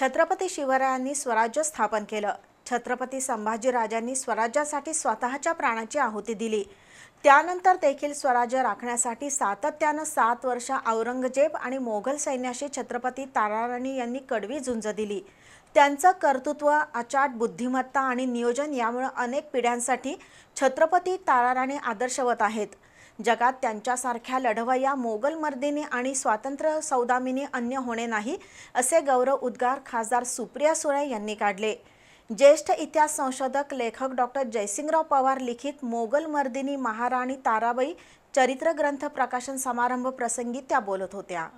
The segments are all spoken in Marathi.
छत्रपती शिवरायांनी स्वराज्य स्थापन केलं. छत्रपती संभाजीराजांनी स्वराज्यासाठी स्वतःच्या प्राणाची आहुती दिली. त्यानंतर देखील स्वराज्य राखण्यासाठी सातत्यानं सात वर्ष औरंगजेब आणि मोगल सैन्याशी छत्रपती ताराराणी यांनी कडवी झुंज दिली. त्यांचं कर्तृत्व अचाट बुद्धिमत्ता आणि नियोजन यामुळे अनेक पिढ्यांसाठी छत्रपती ताराराणी आदर्शवत आहेत. जगात त्यांच्यासारख्या लढवय्या मोगल मर्दिनी आणि स्वातंत्र्य सौदामिनी अन्य होणे नाही असे गौरव उद्गार खासदार सुप्रिया सुळे यांनी काढले. ज्येष्ठ इतिहास संशोधक लेखक डॉक्टर जयसिंगराव पवार लिखित मोगल मर्दिनी महाराणी ताराबाई चरित्र ग्रंथ प्रकाशन समारंभ प्रसंगी त्या बोलत होत्या.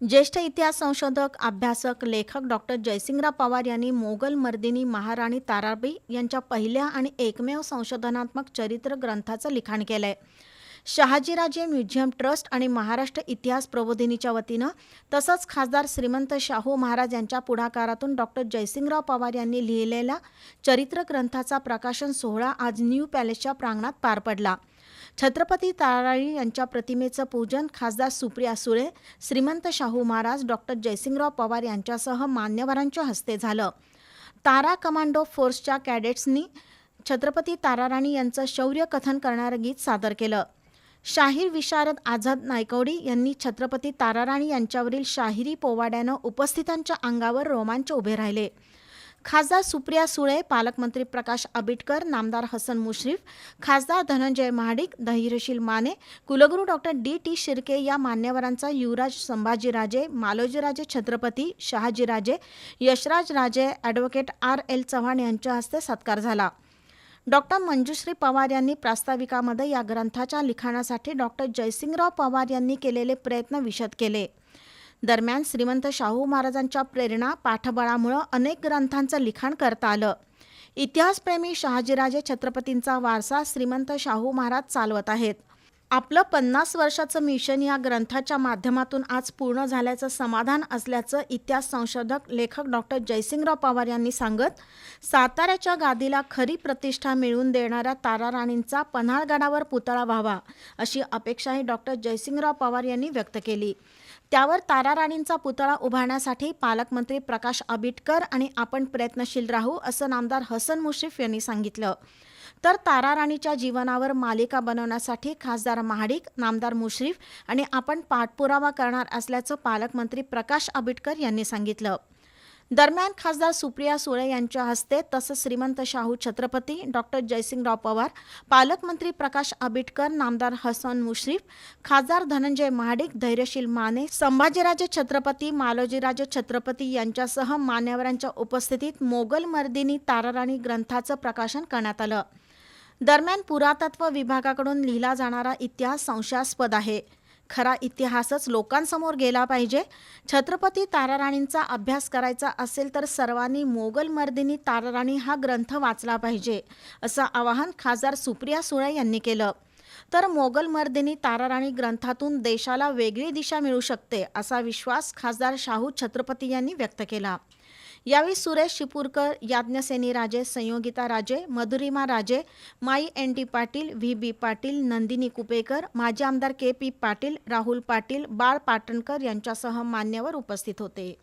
ज्येष्ठ इतिहास संशोधक अभ्यासक लेखक डॉक्टर जयसिंगराव पवार यांनी मोगल मर्दिनी महाराणी ताराबाई यांच्या पहिल्या आणि एकमेव संशोधनात्मक चरित्र ग्रंथाचं लिखाण केलं आहे शहाजीराजे म्युझियम ट्रस्ट आणि महाराष्ट्र इतिहास प्रबोधिनीच्या वतीनं तसंच खासदार श्रीमंत शाहू महाराज यांच्या पुढाकारातून डॉक्टर जयसिंगराव पवार यांनी लिहिलेल्या चरित्र ग्रंथाचा प्रकाशन सोहळा आज न्यू पॅलेसच्या प्रांगणात पार पडला. छत्रपती ताराळी यांच्या प्रतिमेचं पूजन खासदार सुप्रिया सुळे श्रीमंत शाहू महाराज डॉक्टर जयसिंगराव पवार यांच्यासह मान्यवरांच्या हस्ते झालं. तारा कमांडो फोर्सच्या कॅडेट्सनी छत्रपती ताराराणी यांचं शौर्य कथन करणारं गीत सादर केलं. शाहीर विशारद आझाद नायकवडी यांनी छत्रपती ताराराणी यांच्यावरील शाहिरी पोवाड्यानं उपस्थितांच्या अंगावर रोमांच उभे राहिले. खासदार सुप्रिया सुळे पालकमंत्री प्रकाश आबिटकर नामदार हसन मुश्रीफ खासदार धनंजय महाडिक धैर्यशील माने कुलगुरू डॉक्टर डी टी शिर्के या मान्यवरांचा युवराज संभाजीराजे मालोजीराजे छत्रपती शहाजीराजे यशराज राजे ॲडव्होकेट आर एल चव्हाण यांच्या हस्ते सत्कार झाला. डॉक्टर मंजुश्री पवार यांनी प्रास्ताविकामध्ये या ग्रंथाच्या लिखाणासाठी डॉक्टर जयसिंगराव पवार यांनी केलेले प्रयत्न विशद केले. दरम्यान श्रीमंत शाहू महाराजांच्या प्रेरणा पाठबळामुळं अनेक ग्रंथांचं लिखाण करता आलं. इतिहासप्रेमी शहाजीराजे छत्रपतींचा वारसा श्रीमंत शाहू महाराज चालवत आहेत. आपलं पन्नास वर्षाचं मिशन या ग्रंथाच्या माध्यमातून आज पूर्ण झाल्याचं समाधान असल्याचं इतिहास संशोधक लेखक डॉक्टर जयसिंगराव पवार यांनी सांगत साताऱ्याच्या गादीला खरी प्रतिष्ठा मिळवून देणाऱ्या ताराराणींचा पन्हाळगडावर पुतळा व्हावा अशी अपेक्षाही डॉक्टर जयसिंगराव पवार यांनी व्यक्त केली. त्यावर ताराराणींचा पुतळा उभारण्यासाठी पालकमंत्री प्रकाश आबिटकर आणि आपण प्रयत्नशील राहू असं नामदार हसन मुश्रीफ यांनी सांगितलं. तर ताराराणीच्या जीवनावर मालिका बनवण्यासाठी खासदार महाडिक नामदार मुश्रीफ आणि आपण पाठपुरावा करणार असल्याचं पालकमंत्री प्रकाश आबिटकर यांनी सांगितलं. दरम्यान खासदार सुप्रिया सुळे यांच्या हस्ते तसंच श्रीमंत शाहू छत्रपती डॉक्टर जयसिंगराव पवार पालकमंत्री प्रकाश आबिटकर नामदार हसन मुश्रीफ खासदार धनंजय महाडिक धैर्यशील माने संभाजीराजे छत्रपती मालोजीराजे छत्रपती यांच्यासह मान्यवरांच्या उपस्थितीत मोगल मर्दिनी ताराराणी ग्रंथाचं प्रकाशन करण्यात आलं. दरम्यान पुरातत्व विभागाकडून लिहिला जाणारा इतिहास संशयास्पद आहे. खरा इतिहासच लोकांसमोर गेला पाहिजे. छत्रपती ताराराणींचा अभ्यास करायचा असेल तर सर्वांनी मोगल मर्दिनी ताराराणी हा ग्रंथ वाचला पाहिजे असं आवाहन खासदार सुप्रिया सुळे यांनी केलं. तर मोगल मर्दिनी ताराराणी ग्रंथातून देशाला वेगळी दिशा मिळू शकते असा विश्वास खासदार शाहू छत्रपती यांनी व्यक्त केला. यावेळी सुरेश शिपूरकर याज्ञसेनी राजे Sanyogita Raje Madhurima Raje Mai N T Patil V B Patil Nandini Kupekar माजी आमदार के पी पाटील राहुल पाटील बाळ पाटणकर यांच्यासह मान्यवर उपस्थित होते.